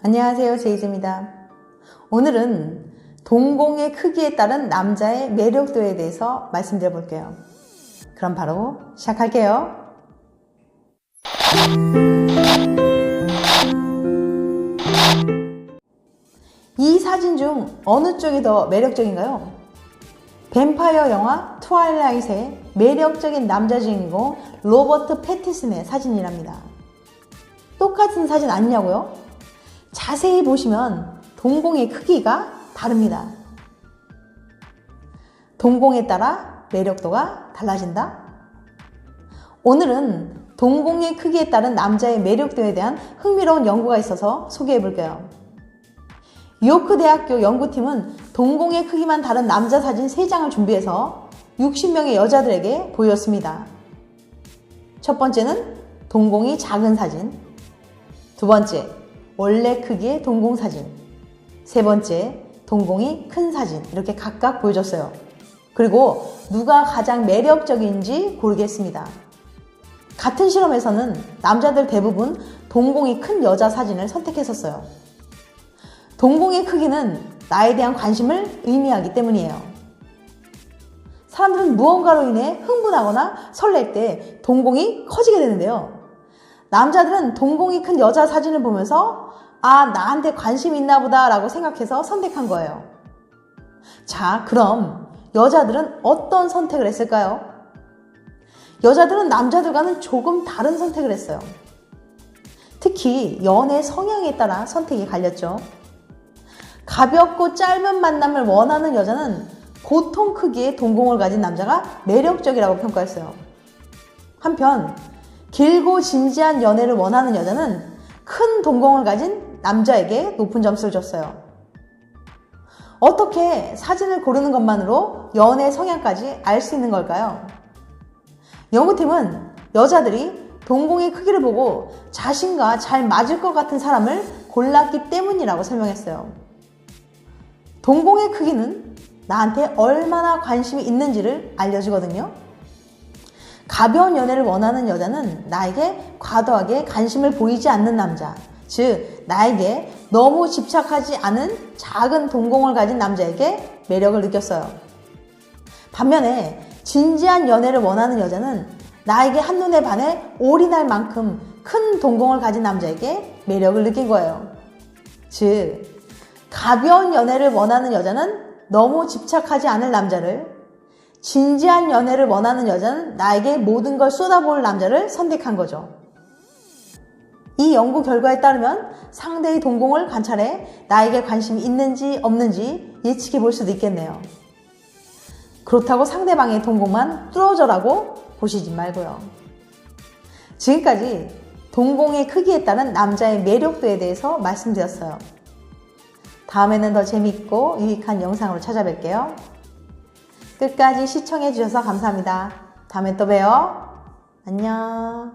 안녕하세요. 제이즈입니다. 오늘은 동공의 크기에 따른 남자의 매력도에 대해서 말씀드려 볼게요. 그럼 바로 시작할게요. 이 사진 중 어느 쪽이 더 매력적인가요? 뱀파이어 영화 트와일라이트의 매력적인 남자 주인공 로버트 패티슨의 사진이랍니다. 똑같은 사진 아니냐고요? 자세히 보시면 동공의 크기가 다릅니다. 동공에 따라 매력도가 달라진다? 오늘은 동공의 크기에 따른 남자의 매력도에 대한 흥미로운 연구가 있어서 소개해 볼게요. 요크 대학교 연구팀은 동공의 크기만 다른 남자 사진 3장을 준비해서 60명의 여자들에게 보였습니다. 첫 번째는 동공이 작은 사진. 두 번째, 원래 크기의 동공 사진. 세 번째, 동공이 큰 사진. 이렇게 각각 보여줬어요. 그리고 누가 가장 매력적인지 고르겠습니다. 같은 실험에서는 남자들 대부분 동공이 큰 여자 사진을 선택했었어요. 동공의 크기는 나에 대한 관심을 의미하기 때문이에요. 사람들은 무언가로 인해 흥분하거나 설렐 때 동공이 커지게 되는데요. 남자들은 동공이 큰 여자 사진을 보면서 아, 나한테 관심 있나 보다 라고 생각해서 선택한 거예요. 자, 그럼 여자들은 어떤 선택을 했을까요? 여자들은 남자들과는 조금 다른 선택을 했어요. 특히 연애 성향에 따라 선택이 갈렸죠. 가볍고 짧은 만남을 원하는 여자는 보통 크기의 동공을 가진 남자가 매력적이라고 평가했어요. 한편 길고 진지한 연애를 원하는 여자는 큰 동공을 가진 남자에게 높은 점수를 줬어요. 어떻게 사진을 고르는 것만으로 연애 성향까지 알 수 있는 걸까요? 연구팀은 여자들이 동공의 크기를 보고 자신과 잘 맞을 것 같은 사람을 골랐기 때문이라고 설명했어요. 동공의 크기는 나한테 얼마나 관심이 있는지를 알려주거든요. 가벼운 연애를 원하는 여자는 나에게 과도하게 관심을 보이지 않는 남자, 즉, 나에게 너무 집착하지 않은 작은 동공을 가진 남자에게 매력을 느꼈어요. 반면에, 진지한 연애를 원하는 여자는 나에게 한눈에 반해 올인할 만큼 큰 동공을 가진 남자에게 매력을 느낀 거예요. 즉, 가벼운 연애를 원하는 여자는 너무 집착하지 않을 남자를, 진지한 연애를 원하는 여자는 나에게 모든 걸 쏟아부을 남자를 선택한 거죠. 이 연구 결과에 따르면 상대의 동공을 관찰해 나에게 관심이 있는지 없는지 예측해 볼 수도 있겠네요. 그렇다고 상대방의 동공만 뚫어져라고 보시지 말고요. 지금까지 동공의 크기에 따른 남자의 매력도에 대해서 말씀드렸어요. 다음에는 더 재밌고 유익한 영상으로 찾아뵐게요. 끝까지 시청해 주셔서 감사합니다. 다음에 또 봬요. 안녕.